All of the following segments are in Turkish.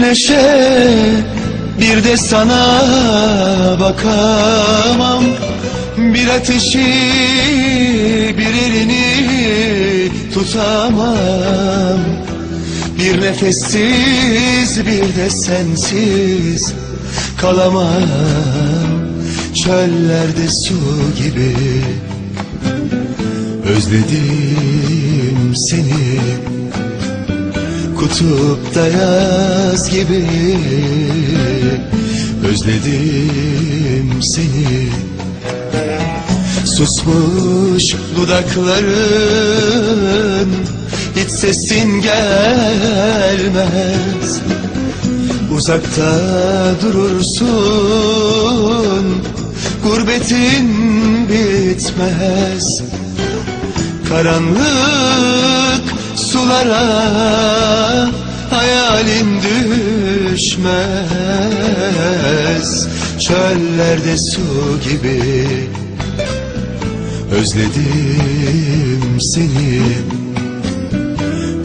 güneşe bir de sana bakamam. Bir ateşi bir elini tutamam. Bir nefessiz bir de sensiz kalamam. Çöllerde su gibi özledim seni Kutupta yaz gibi özledim seni. Susmuş dudakların hiç sesin gelmez. Uzakta durursun Gurbetin bitmez. Karanlık sulara hayalin düşmez. Çöllerde su gibi özledim seni.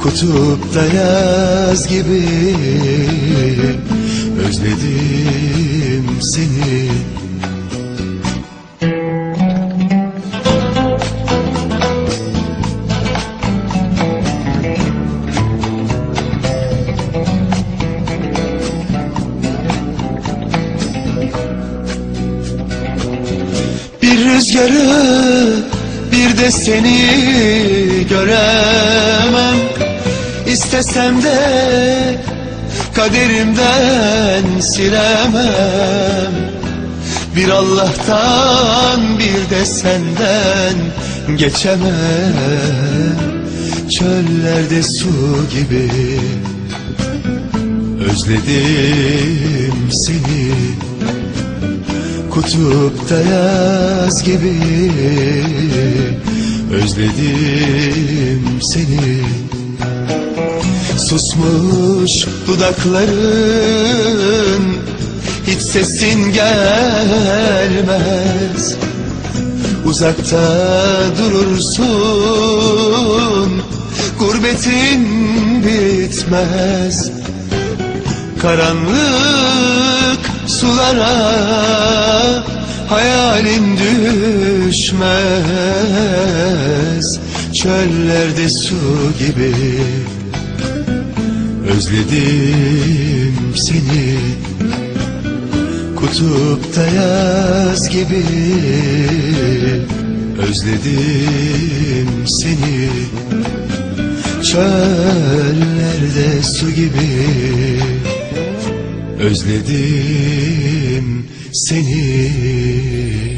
Kutupta yaz gibi özledim seni rüzgarı bir de seni göremem. İstesem de kaderimden silemem. Bir Allah'tan bir de senden geçemem. Çöllerde su gibi özledim seni Kutupta yaz gibi. Özledim seni. Susmuş dudakların hiç sesin gelmez. Uzakta durursun Gurbetin bitmez. Karanlık sulara hayalin düşmez Çöllerde su gibi. Özledim seni Kutupta yaz gibi. Özledim seni Çöllerde su gibi. Özledim seni